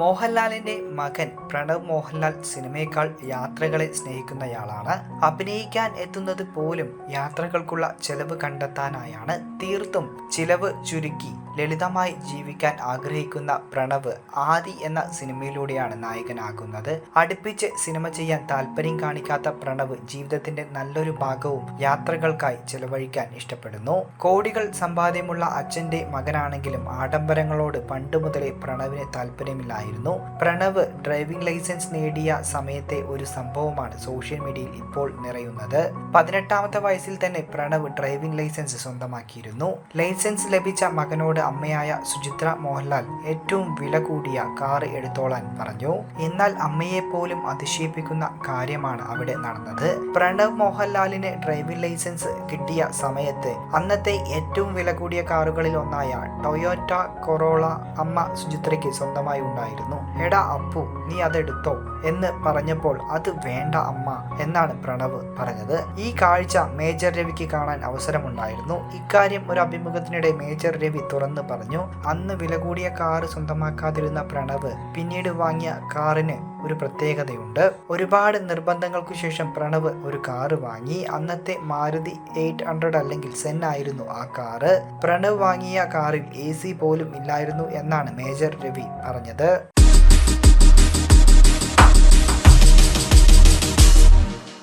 മോഹൻലാലിന്റെ മകൻ പ്രണവ് മോഹൻലാൽ സിനിമയേക്കാൾ യാത്രകളെ സ്നേഹിക്കുന്നയാളാണ്. അഭിനയിക്കാൻ എത്തുന്നത് പോലും യാത്രകൾക്കുള്ള ചെലവ് കണ്ടെത്താനായാണ് തീർത്തും ചിലവ് ചുരുക്കി. ലളിതമായി ജീവിക്കാൻ ആഗ്രഹിക്കുന്ന പ്രണവ് ആദി എന്ന സിനിമയിലൂടെയാണ് നായകനാകുന്നത്. അടുപ്പിച്ച് സിനിമ ചെയ്യാൻ താല്പര്യം കാണിക്കാത്ത പ്രണവ് ജീവിതത്തിന്റെ നല്ലൊരു ഭാഗവും യാത്രകൾക്കായി ചെലവഴിക്കാൻ ഇഷ്ടപ്പെടുന്നു. കോടികൾ സമ്പാദ്യമുള്ള അച്ഛന്റെ മകനാണെങ്കിലും ആഡംബരങ്ങളോട് പണ്ട് മുതലേ പ്രണവിന് താല്പര്യമില്ലായിരുന്നു. പ്രണവ് ഡ്രൈവിംഗ് ലൈസൻസ് നേടിയ സമയത്തെ ഒരു സംഭവമാണ് സോഷ്യൽ മീഡിയയിൽ ഇപ്പോൾ നിറയുന്നത്. പതിനെട്ടാമത്തെ വയസ്സിൽ തന്നെ പ്രണവ് ഡ്രൈവിംഗ് ലൈസൻസ് സ്വന്തമാക്കിയിരുന്നു. ലൈസൻസ് ലഭിച്ച മകനോട് അമ്മയായ സുചിത്ര മോഹൻലാൽ ഏറ്റവും വില കൂടിയ കാർ എടുത്തോളാൻ പറഞ്ഞു. എന്നാൽ അമ്മയെ പോലും അതിശയിപ്പിക്കുന്ന കാര്യമാണ് അവിടെ നടന്നത്. പ്രണവ് മോഹൻലാലിന് ഡ്രൈവിംഗ് ലൈസൻസ് കിട്ടിയ സമയത്ത് അന്നത്തെ ഏറ്റവും വില കൂടിയ കാറുകളിൽ ഒന്നായ ടൊയോറ്റ കൊറോള അമ്മ സുചിത്രയ്ക്ക് സ്വന്തമായി ഉണ്ടായിരുന്നു. എടാ അപ്പു നീ അതെടുത്തോ എന്ന് പറഞ്ഞപ്പോൾ അത് വേണ്ട അമ്മ എന്നാണ് പ്രണവ് പറഞ്ഞത്. ഈ കാഴ്ച മേജർ രവിക്ക് കാണാൻ അവസരമുണ്ടായിരുന്നു. ഇക്കാര്യം ഒരു അഭിമുഖത്തിനിടെ മേജർ രവി തുറന്നു പറഞ്ഞു. അന്ന് വില കൂടിയ കാറ് സ്വന്തമാക്കാതിരുന്ന പ്രണവ് പിന്നീട് വാങ്ങിയ കാറിന് ഒരു പ്രത്യേകതയുണ്ട്. ഒരുപാട് നിർബന്ധങ്ങൾക്കു ശേഷം പ്രണവ് ഒരു കാറ് വാങ്ങി. അന്നത്തെ മാരുതി എയ്റ്റ് ഹൺഡ്രഡ് അല്ലെങ്കിൽ സെൻ ആയിരുന്നു ആ കാറ്. പ്രണവ് വാങ്ങിയ കാറിൽ എ സി പോലും ഇല്ലായിരുന്നു എന്നാണ് മേജർ രവി പറഞ്ഞത്.